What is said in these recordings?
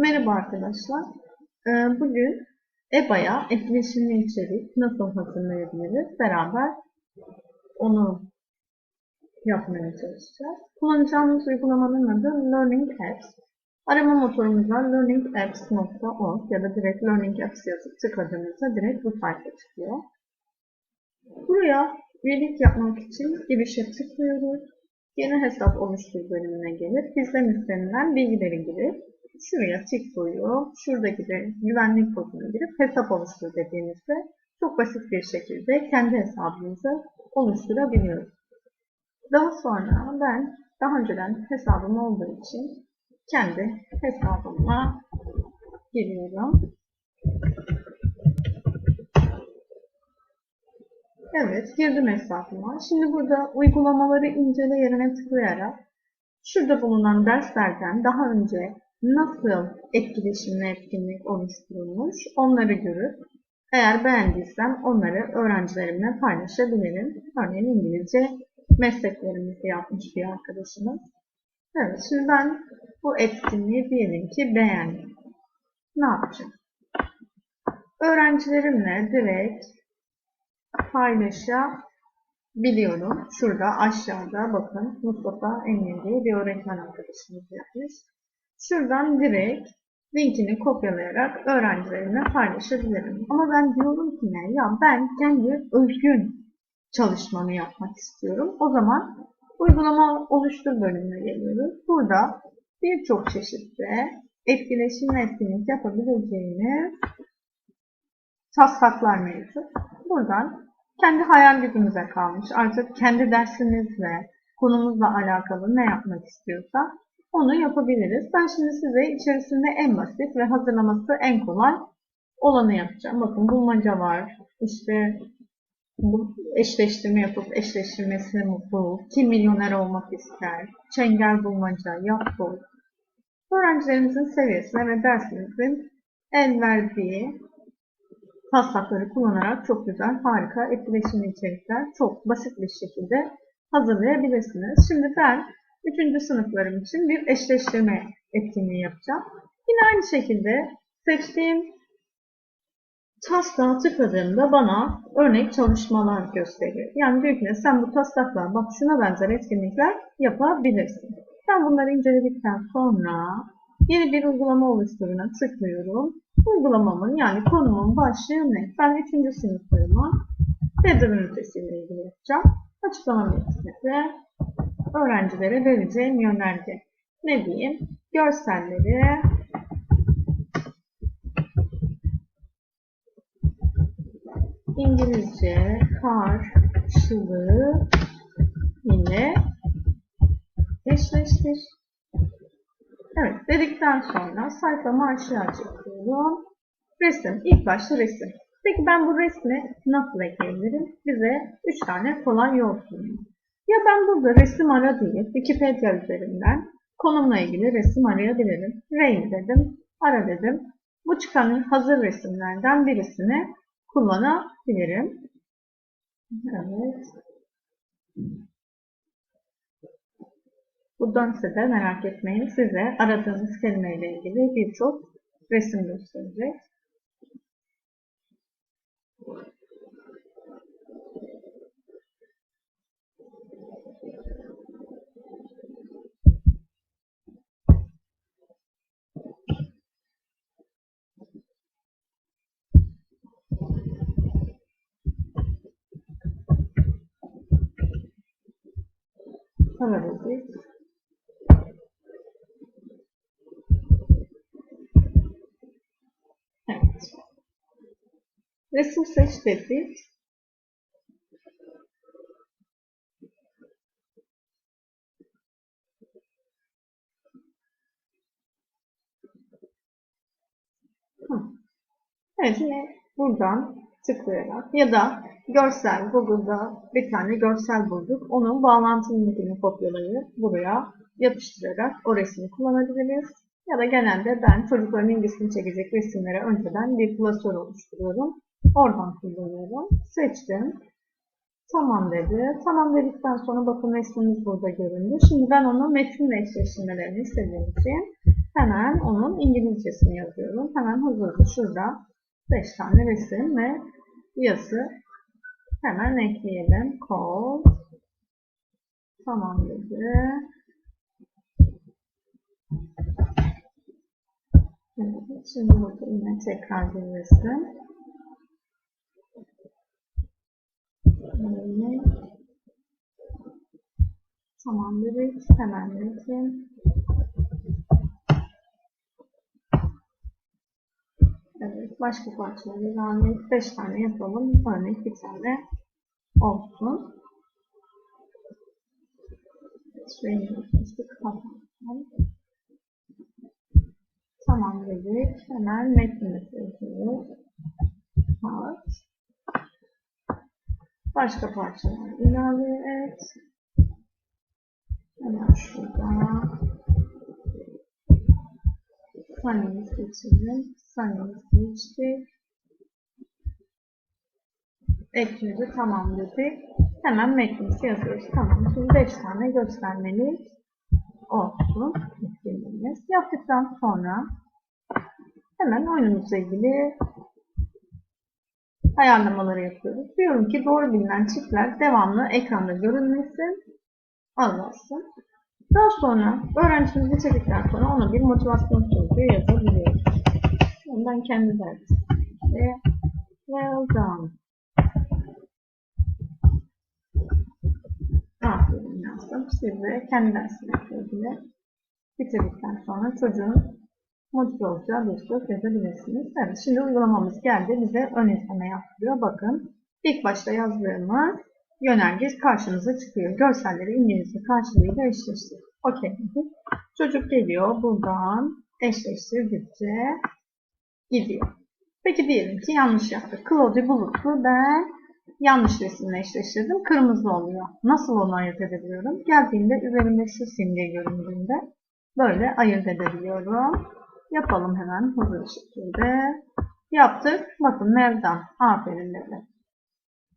Merhaba arkadaşlar. Ee, Bugün EBA'ya etkileşimli içerik nasıl hazırlayabiliriz? Beraber onu yapmaya çalışacağız. Kullanacağımız uygulamanın adı Learning Apps. Arama motorumuza learningapps.org ya da direkt Learning Apps yazıp tıkladığımızda direkt bu sayfa çıkıyor. Buraya üyelik yapmak için girişe tıklıyoruz. Yeni hesap oluştur bölümüne gelip bizden istenilen bilgileri girip şuraya tik koyuyor. Şuradaki de güvenlik kodunu girip hesap oluştur dediğimizde çok basit bir şekilde kendi hesabımızı oluşturabiliyoruz. Daha sonra ben daha önceden hesabım olduğu için kendi hesabıma giriyorum. Evet, girdim hesabıma. Şimdi burada uygulamaları incele yerine tıklayarak şurada bulunan derslerden daha önce nasıl etkileşimli etkinlik oluşturulmuş onları görüp eğer beğendiysem onları öğrencilerimle paylaşabilirim. Örneğin İngilizce mesleklerimizi yapmış bir arkadaşımız. Evet, şimdi ben bu etkinliği diyelim ki beğendim. Ne yapacağım? Öğrencilerimle direkt paylaşabiliyorum. Şurada aşağıda bakın Mustafa Emir diye bir öğretmen arkadaşımız yapmış. Şuradan direkt linkini kopyalayarak öğrencilerimle paylaşabilirim. Ama ben diyorum ki ne? Ya ben kendi özgün çalışmamı yapmak istiyorum. O zaman uygulama oluştur bölümüne geliyoruz. Burada birçok çeşitli etkileşim etkinlik yapabileceğiniz taslaklar mevcut. Buradan kendi hayal gücümüze kalmış. Artık kendi dersimizle, konumuzla alakalı ne yapmak istiyorsak onu yapabiliriz. Ben şimdi size içerisinde en basit ve hazırlaması en kolay olanı yapacağım. Bakın bulmaca var. İşte eşleştirme yapıp eşleştirmesini bul. Kim milyoner olmak ister? Çengel bulmaca, yap bul. Öğrencilerimizin seviyesine ve dersimizin el verdiği taslakları kullanarak çok güzel, harika etkileşimli içerikler çok basit bir şekilde hazırlayabilirsiniz. Şimdi ben 3. sınıflarım için bir eşleştirme etkinliği yapacağım. Yine aynı şekilde seçtiğim taslağa tıkladığımda bana örnek çalışmalar gösteriyor. Yani diyor ki sen bu taslakla bak şuna benzer etkinlikler yapabilirsin. Ben bunları inceledikten sonra yeni bir uygulama oluşturuna tıklıyorum. Uygulamamın yani konumun başlığı ne? Ben 3. sınıflarıma Feder ünitesiyle ilgili yapacağım. Açıklama metninde öğrencilere vereceğim yönerge. Ne diyeyim? Görselleri İngilizce karşılığı ile eşleştir. Evet dedikten sonra sayfamı aşağı çekiyorum. Resim. İlk başta resim. Peki ben bu resmi nasıl ekleyebilirim? Bize 3 tane kolay yol sunuyor. Ya ben burada resim ara diye Wikipedia üzerinden konumla ilgili resim arayabilirim. Rain dedim, ara dedim. Bu çıkan hazır resimlerden birisini kullanabilirim. Evet. Bu dönse de merak etmeyin size aradığınız kelimeyle ilgili birçok resim gösterecek. Aradık. Evet. Resim seç dedik. Evet yine buradan tıklayarak ya da görsel Google'da bir tane görsel bulduk. Onun bağlantı linkini kopyalayıp buraya yapıştırarak o resmi kullanabiliriz. Ya da genelde ben çocukların ilgisini çekecek resimlere önceden bir klasör oluşturuyorum. Oradan kullanıyorum. Seçtim. Tamam dedi. Tamam dedikten sonra bakın resmimiz burada göründü. Şimdi ben onu metinle eşleştirmelerini istediğim için Hemen onun İngilizcesini yazıyorum. Hemen hızlı şurada 5 tane resim ve yazı hemen ekleyelim. Code tamam dedi. Evet, şimdi burada yine tekrar. Böyle. Tamam dedik. Hemen resim. Evet, başka parçaları ilave 5 tane yapalım. Örnek bir tane olsun. Şurayı yapmıştık. Tamam dedik. Hemen metnimizi yazıyoruz. Part. Başka parçalar ilave et. Hemen şurada. Sunny'i seçelim. Sunny'i seçtik. Ekleri tamam dedik. Hemen metnimizi yazıyoruz. Tamam. Şimdi 5 tane göstermelik olsun. Etkinliğimiz. Yaptıktan sonra hemen oyunumuzla ilgili ayarlamaları yapıyoruz. Diyorum ki doğru bilinen çiftler devamlı ekranda görünmesin, azalsın. Daha sonra öğrencimiz bitirdikten sonra ona bir motivasyon sözü yazabiliyoruz. Ondan kendi dersi. Ve well done. Aferin yazdım. Siz de kendi dersinizle ilgili bitirdikten sonra çocuğun motive olacağı bir söz yazabilirsiniz. Evet, şimdi uygulamamız geldi. Bize ön izleme yaptırıyor. Bakın, ilk başta yazdığımız yönerge karşımıza çıkıyor. Görselleri İngilizce karşılığıyla eşleştir. Okey. Çocuk geliyor. Buradan eşleştirdikçe gidiyor. Peki diyelim ki yanlış yaptık. Claude Bulut'u ben yanlış resimle eşleştirdim. Kırmızı oluyor. Nasıl onu ayırt edebiliyorum? Geldiğinde üzerinde şu simge göründüğünde böyle ayırt edebiliyorum. Yapalım hemen hızlı şekilde. Yaptık. Bakın Mevdan. Aferin dedi.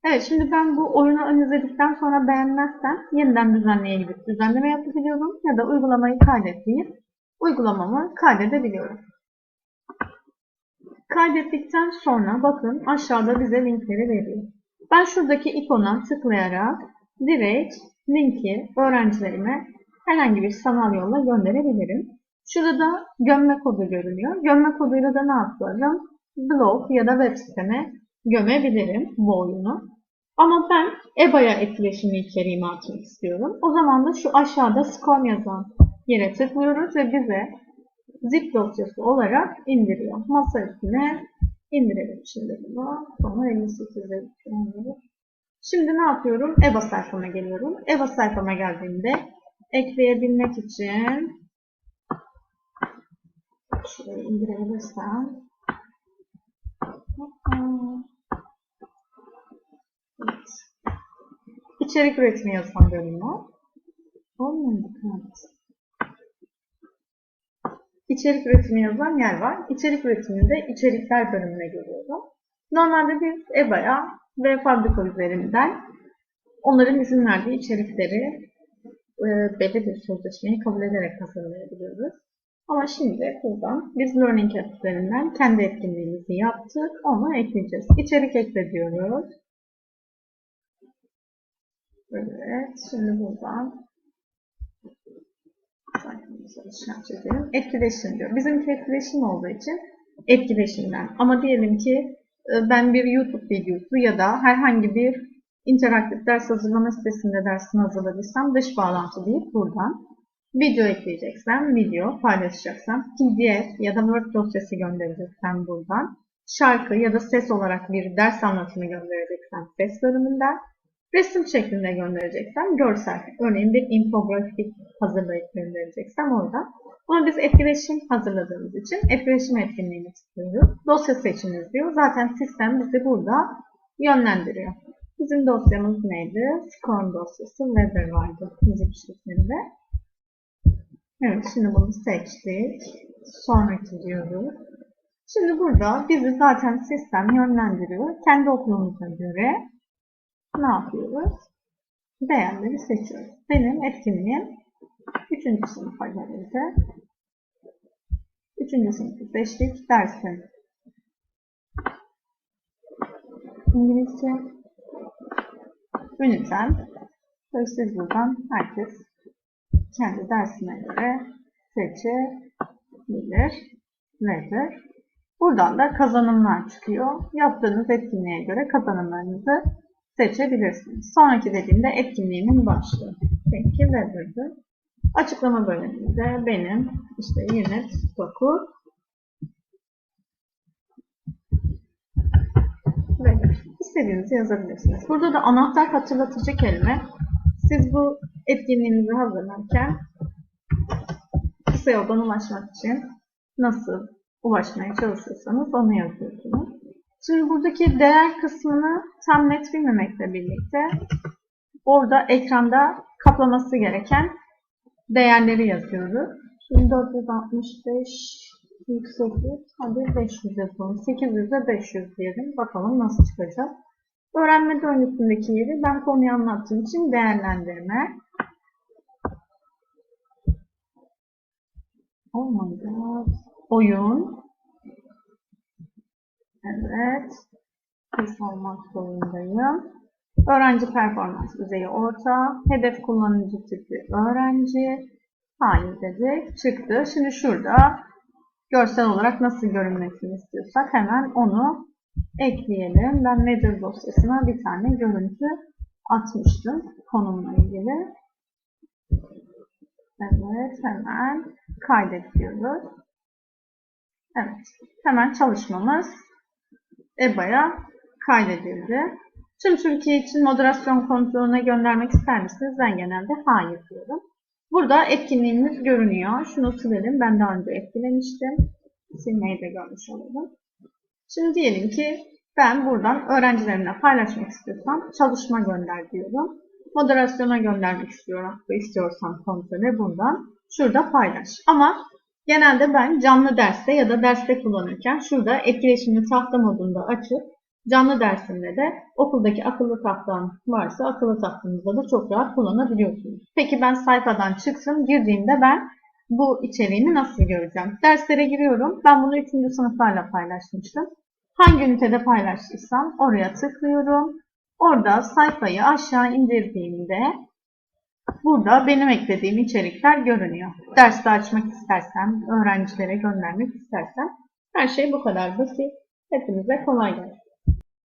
Evet şimdi ben bu oyunu ön izledikten sonra beğenmezsem yeniden düzenleye gidip düzenleme yapabiliyorum ya da uygulamayı kaydetleyip uygulamamı kaydedebiliyorum. Kaydettikten sonra bakın aşağıda bize linkleri veriyor. Ben şuradaki ikona tıklayarak direkt linki öğrencilerime herhangi bir sanal yolla gönderebilirim. Şurada da gömme kodu görünüyor. Gömme koduyla da ne yaparım? Blog ya da web siteme gömebilirim bu oyunu. Ama ben EBA'ya etkileşimli içeriğimi atmak istiyorum. O zaman da şu aşağıda SCORM yazan yere tıklıyoruz ve bize zip dosyası olarak indiriyor. Masa üstüne indirelim şimdi bunu. Sonra 58'e Şimdi ne yapıyorum? EBA sayfama geliyorum. EBA sayfama geldiğimde ekleyebilmek için şurayı indirebilirsem evet. İçerik üretimi yazan bölüm var. Olmadı. Evet. İçerik üretimi yazan yer var. İçerik üretiminde içerikler bölümüne geliyorum. Normalde biz EBA'ya ve fabrika üzerinden onların izin verdiği içerikleri e, belli bir sözleşmeyi kabul ederek tasarlayabiliyoruz. Ama şimdi buradan biz Learning App üzerinden kendi etkinliğimizi yaptık. Onu ekleyeceğiz. İçerik ekle diyoruz. Evet. Şimdi buradan çizelim. Etkileşim diyor. Bizimki etkileşim olduğu için etkileşimden. Ama diyelim ki e, ben bir YouTube videosu ya da herhangi bir interaktif ders hazırlama sitesinde dersini hazırladıysam dış bağlantı deyip buradan video ekleyeceksem video paylaşacaksam pdf ya da word dosyası göndereceksem buradan şarkı ya da ses olarak bir ders anlatımı göndereceksem ses bölümünden resim şeklinde göndereceksem görsel. Örneğin bir infografik hazırlayıp göndereceksem orada. Ama biz etkileşim hazırladığımız için etkileşim etkinliğini istiyoruz. Dosya seçiniz diyor. Zaten sistem bizi burada yönlendiriyor. Bizim dosyamız neydi? Scorn dosyası Weather vardı müzik şeklinde. Evet şimdi bunu seçtik. Sonraki diyoruz. Şimdi burada bizi zaten sistem yönlendiriyor. Kendi okulumuza göre ne yapıyoruz? Değerleri seçiyoruz. Benim etkinliğim 3. sınıfa gelince 3. sınıfı seçtik. Dersin İngilizce ünitem siz buradan herkes kendi dersine göre seçebilirler. Buradan da kazanımlar çıkıyor. Yaptığınız etkinliğe göre kazanımlarınızı seçebilirsiniz. Sonraki dediğimde etkinliğimin başlığı. Peki Weather'dı. Açıklama bölümünde benim işte unit 9 Weather. İstediğinizi yazabilirsiniz. Burada da anahtar hatırlatıcı kelime. Siz bu etkinliğinizi hazırlarken kısa yoldan ulaşmak için nasıl ulaşmaya çalışırsanız onu yazıyorsunuz. Şimdi buradaki değer kısmını tam net bilmemekle birlikte orada ekranda kaplaması gereken değerleri yazıyoruz. Şimdi 465 yükseklik hadi 500 yapalım. 800'e 500 diyelim. Bakalım nasıl çıkacak. Öğrenme döngüsündeki yeri ben konuyu anlattığım için değerlendirme. Oh my god. Oyun. Evet. Hız olmak zorundayım. Öğrenci performans düzeyi orta. Hedef kullanıcı tipi öğrenci. Hayır dedik. Çıktı. Şimdi şurada görsel olarak nasıl görünmesini istiyorsak hemen onu ekleyelim. Ben Weather dosyasına bir tane görüntü atmıştım konumla ilgili. Evet hemen kaydediyoruz. Evet hemen çalışmamız EBA'ya kaydedildi. Tüm Türkiye için moderasyon kontrolüne göndermek ister misiniz? Ben genelde hayır diyorum. Burada etkinliğimiz görünüyor. Şunu silelim. Ben daha önce etkilemiştim. Silmeyi de görmüş olalım. Şimdi diyelim ki ben buradan öğrencilerimle paylaşmak istiyorsam çalışma gönder diyorum. Moderasyona göndermek istiyorum. istiyorsan kontrolü buradan şurada paylaş. Ama genelde ben canlı derste ya da derste kullanırken şurada etkileşimli tahta modunda açıp canlı dersimde de okuldaki akıllı tahtan varsa akıllı tahtanızda da çok rahat kullanabiliyorsunuz. Peki ben sayfadan çıksın girdiğimde ben bu içeriğini nasıl göreceğim? Derslere giriyorum. Ben bunu 3. sınıflarla paylaşmıştım. Hangi ünitede paylaştıysam oraya tıklıyorum. Orada sayfayı aşağı indirdiğimde burada benim eklediğim içerikler görünüyor. Derste açmak istersem, öğrencilere göndermek istersem her şey bu kadar basit. Hepinize kolay gelsin.